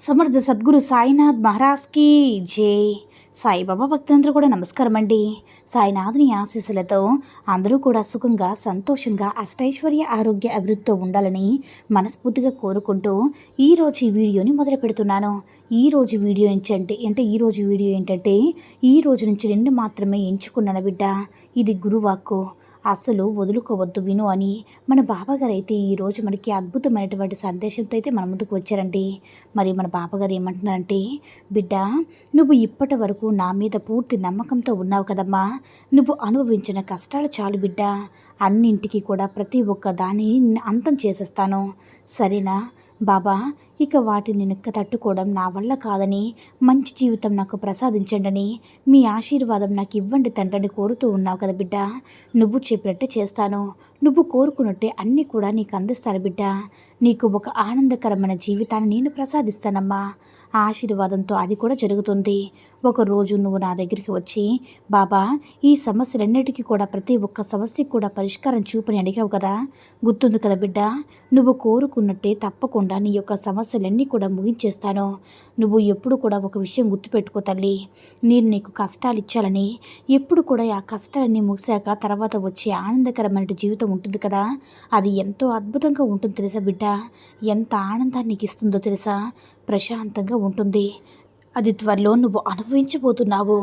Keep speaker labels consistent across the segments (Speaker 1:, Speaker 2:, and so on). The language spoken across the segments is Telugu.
Speaker 1: Samarth Sadguru Sainath మహారాజ్కి జై. సాయిబాబా భక్తులందరూ కూడా నమస్కారం అండి. సాయినాథుని ఆశీస్సులతో అందరూ కూడా సుఖంగా సంతోషంగా అష్టైశ్వర్య ఆరోగ్య అభివృద్ధితో ఉండాలని మనస్ఫూర్తిగా కోరుకుంటూ ఈరోజు ఈ వీడియోని మొదలు పెడుతున్నాను. ఈ రోజు వీడియో ఏంటంటే అంటే ఈ రోజు వీడియో ఏంటంటే ఈ రోజు నుంచి నిన్ను మాత్రమే ఎంచుకున్నాను బిడ్డ. ఇది గురువాక్కు. అస్సలు వదులుకోవద్దు విను అని మన బాబాగారు అయితే ఈరోజు మనకి అద్భుతమైనటువంటి సందేశంతో అయితే మన ముందుకు వచ్చారండి. మరి మన బాబాగారు ఏమంటున్నారంటే బిడ్డ నువ్వు ఇప్పటి వరకు నా మీద పూర్తి నమ్మకంతో ఉన్నావు కదమ్మా. నువ్వు అనుభవించిన కష్టాలు చాలు బిడ్డ. అన్నింటికి కూడా ప్రతి ఒక్క దాన్ని అంతం చేసేస్తాను. సరేనా? బాబా ఇక వాటిని నిక్క తట్టుకోవడం నా వల్ల కాదని మంచి జీవితం నాకు ప్రసాదించండని మీ ఆశీర్వాదం నాకు ఇవ్వండి తండ్రిని కోరుతూ ఉన్నావు కదా బిడ్డ. నువ్వు చెప్పినట్టు చేస్తాను. నువ్వు కోరుకున్నట్టే అన్నీ కూడా నీకు అందిస్తాను బిడ్డ. నీకు ఒక ఆనందకరమైన జీవితాన్ని నేను ప్రసాదిస్తానమ్మా. ఆ ఆశీర్వాదంతో అది కూడా జరుగుతుంది. ఒకరోజు నువ్వు నా దగ్గరికి వచ్చి బాబా ఈ సమస్యలన్నిటికీ కూడా ప్రతి ఒక్క సమస్యకు కూడా పరిష్కారం చూపని అడిగావు కదా. గుర్తుంది కదా బిడ్డ నువ్వు కోరుకున్నట్టే తప్పకుండా నీ యొక్క సమస్యలన్నీ కూడా ముగించేస్తాను. నువ్వు ఎప్పుడు కూడా ఒక విషయం గుర్తుపెట్టుకో తల్లి. నేను నీకు కష్టాలు ఇచ్చాలని ఎప్పుడు కూడా ఆ కష్టాలన్నీ ముగిశాక తర్వాత వచ్చే ఆనందకరమైన జీవితం ఉంటుంది కదా? అది ఎంతో అద్భుతంగా ఉంటుంది తెలుసా బిడ్డ? ఎంత ఆనందాన్ని ఇస్తుందో తెలుసా? ప్రశాంతంగా ఉంటుంది. అది త్వరలో నువ్వు అనుభవించబోతున్నావు.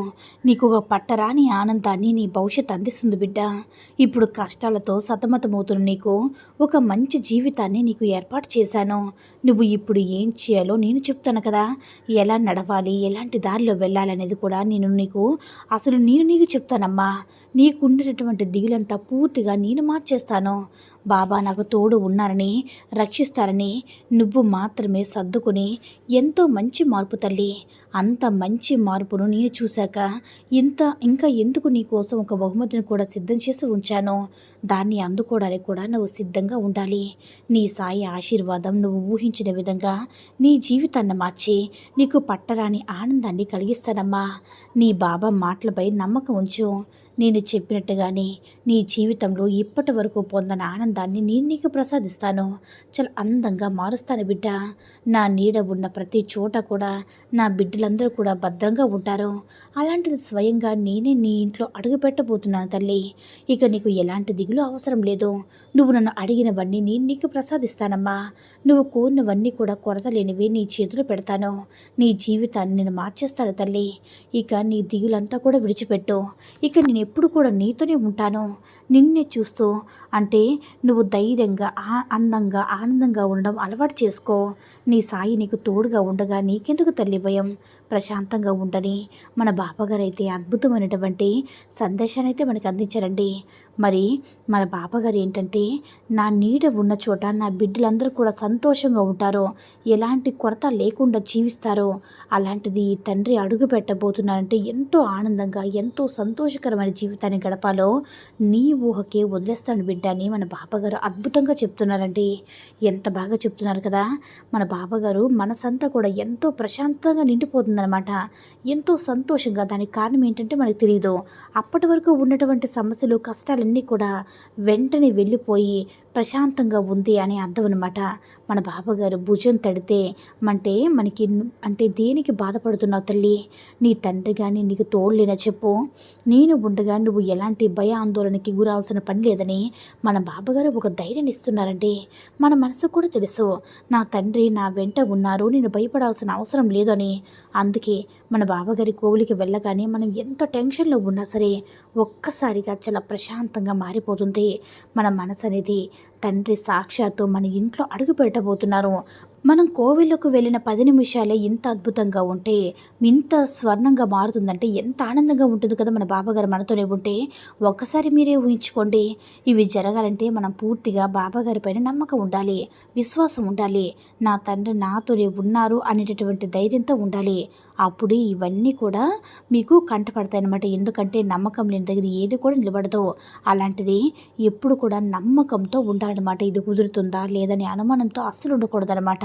Speaker 1: నీకు ఒక పట్టరాని ఆనందాన్ని నీ భవిష్యత్ అందిస్తుంది బిడ్డ. ఇప్పుడు కష్టాలతో సతమతమవుతున్న నీకు ఒక మంచి జీవితాన్ని నీకు ఏర్పాటు చేశాను. నువ్వు ఇప్పుడు ఏం చేయాలో నేను చెప్తాను కదా. ఎలా నడవాలి ఎలాంటి దారిలో వెళ్ళాలనేది కూడా నేను నీకు అసలు నేను నీకు చెప్తానమ్మా. నీకుండేటటువంటి దిగులంతా పూర్తిగా నేను మార్చేస్తాను. బాబా నాకు తోడు ఉన్నారని రక్షిస్తారని నువ్వు మాత్రమే సర్దుకుని ఎంతో మంచి మార్పు తల్లి. అంత మంచి మార్పును నేను చూశాక ఇంత ఇంకా ఎందుకు నీ కోసం ఒక బహుమతిని కూడా సిద్ధం చేసి ఉంచాను? దాన్ని అందుకోవడానికి కూడా నువ్వు సిద్ధంగా ఉండాలి. నీ సాయి ఆశీర్వాదం నువ్వు ఊహించిన విధంగా నీ జీవితాన్ని మార్చి నీకు పట్టరాని ఆనందాన్ని కలిగిస్తానమ్మా. నీ బాబా మాటలపై నమ్మకం ఉంచు. నేను చెప్పినట్టుగానే నీ జీవితంలో ఇప్పటి వరకు పొందిన ఆనందాన్ని నేను నీకు ప్రసాదిస్తాను. చాలా అందంగా మారుస్తాను బిడ్డ. నా నీడ ఉన్న ప్రతి చోట కూడా నా బిడ్డలందరూ కూడా భద్రంగా ఉంటారు. అలాంటిది స్వయంగా నేనే నీ ఇంట్లో అడుగుపెట్టబోతున్నాను తల్లి. ఇక నీకు ఎలాంటి దిగులు అవసరం లేదు. నువ్వు నన్ను అడిగినవన్నీ నేను నీకు ప్రసాదిస్తానమ్మా. నువ్వు కోరినవన్నీ కూడా కొరత లేనివి నీ చేతులు పెడతాను. నీ జీవితాన్ని నేను మార్చేస్తాను తల్లి. ఇక నీ దిగులంతా కూడా విడిచిపెట్టు. ఇక నేను ఎప్పుడు కూడా నీతోనే ఉంటాను. నిన్నే చూస్తూ అంటే నువ్వు ధైర్యంగా ఆ అందంగా ఆనందంగా ఉండడం అలవాటు చేసుకో. నీ సాయి నీకు తోడుగా ఉండగా నీకెందుకు తల్లి భయం? ప్రశాంతంగా ఉండని మన బాబాగారు అయితే అద్భుతమైనటువంటి సందేశాన్ని అయితే మనకు అందించారండి. మరి మన బాబాగారు ఏంటంటే నా నీడ ఉన్న చోట నా బిడ్డలందరూ కూడా సంతోషంగా ఉంటారు. ఎలాంటి కొరత లేకుండా జీవిస్తారో. అలాంటిది తండ్రి అడుగు పెట్టబోతున్నారంటే ఎంతో ఆనందంగా ఎంతో సంతోషకరమైన జీవితాన్ని గడపాలో నీ ఊహకే వదిలేస్తాను బిడ్డ అని మన బాబాగారు అద్భుతంగా చెప్తున్నారండి. ఎంత బాగా చెప్తున్నారు కదా. మన బాబాగారు మనసంతా కూడా ఎంతో ప్రశాంతంగా నిండిపోతుందన్నమాట. ఎంతో సంతోషంగా దానికి కారణం ఏంటంటే మనకు తెలియదు అప్పటి వరకు ఉన్నటువంటి సమస్యలు కష్టాలన్నీ కూడా వెంటనే వెళ్ళిపోయి ప్రశాంతంగా ఉంది అని అర్థం అనమాట మన బాబాగారు భుజం తడితే అంటే మనకి అంటే దేనికి బాధపడుతున్నావు తల్లి? నీ తండ్రి కానీ నీకు తోడులేనా చెప్పు. నేను ఉండగా నువ్వు ఎలాంటి భయ ఆందోళనకి గురాల్సిన పని లేదని మన బాబాగారు ఒక ధైర్యం ఇస్తున్నారండి. మన మనసు కూడా తెలుసు. నా తండ్రి నా వెంట ఉన్నారు. నేను భయపడాల్సిన అవసరం లేదని అందుకే మన బాబాగారి కోవిలికి వెళ్ళగానే మనం ఎంత టెన్షన్లో ఉన్నా సరే ఒక్కసారిగా చాలా ప్రశాంతంగా మారిపోతుంది. మన మనసు అనేది తండ్రి సాక్షాత్తు మన ఇంట్లో అడుగు పెట్టబోతున్నారు. మనం కోవిల్లోకి వెళ్ళిన పది నిమిషాలే ఇంత అద్భుతంగా ఉంటే ఇంత స్వర్ణంగా మారుతుందంటే ఎంత ఆనందంగా ఉంటుంది కదా మన బాబాగారు మనతోనే ఉంటే. ఒక్కసారి మీరే ఊహించుకోండి ఇవి జరగాలంటే మనం పూర్తిగా బాబాగారి పైన నమ్మకం ఉండాలి విశ్వాసం ఉండాలి నా తండ్రి నాతోనే ఉన్నారు అనేటటువంటి ధైర్యంతో ఉండాలి. అప్పుడు ఇవన్నీ కూడా మీకు కంటపడతాయి అన్నమాట ఎందుకంటే నమ్మకం లేని దగ్గర ఏది కూడా నిలబడదు. అలాంటిది ఎప్పుడు కూడా నమ్మకంతో ఉండాలన్నమాట. ఇది కుదురుతుందా లేదని అనుమానంతో అస్సలు ఉండకూడదన్నమాట.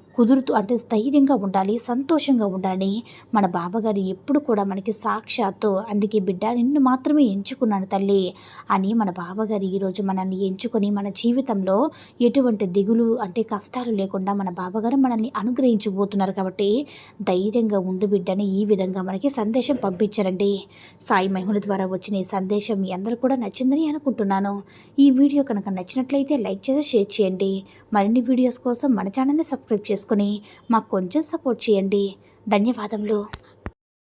Speaker 1: కుదురుతూ అంటే స్థైర్యంగా ఉండాలి సంతోషంగా ఉండాలి. మన బాబాగారు ఎప్పుడు కూడా మనకి సాక్షాత్తు అందుకే బిడ్డ నిన్ను మాత్రమే ఎంచుకున్నాను తల్లి అని మన బాబాగారు ఈరోజు మనల్ని ఎంచుకొని మన జీవితంలో ఎటువంటి దిగులు అంటే కష్టాలు లేకుండా మన బాబాగారు మనల్ని అనుగ్రహించబోతున్నారు కాబట్టి ధైర్యంగా ఉండు బిడ్డని ఈ విధంగా మనకి సందేశం పంపించారండి. సాయి మహిమల ద్వారా వచ్చిన ఈ సందేశం మీ అందరూ కూడా నచ్చిందని అనుకుంటున్నాను. ఈ వీడియో కనుక నచ్చినట్లయితే లైక్ చేసి షేర్ చేయండి. మరిన్ని వీడియోస్ కోసం మన ఛానల్ని సబ్స్క్రైబ్ చేసుకుని మాకు కొంచెం సపోర్ట్ చేయండి. ధన్యవాదములు.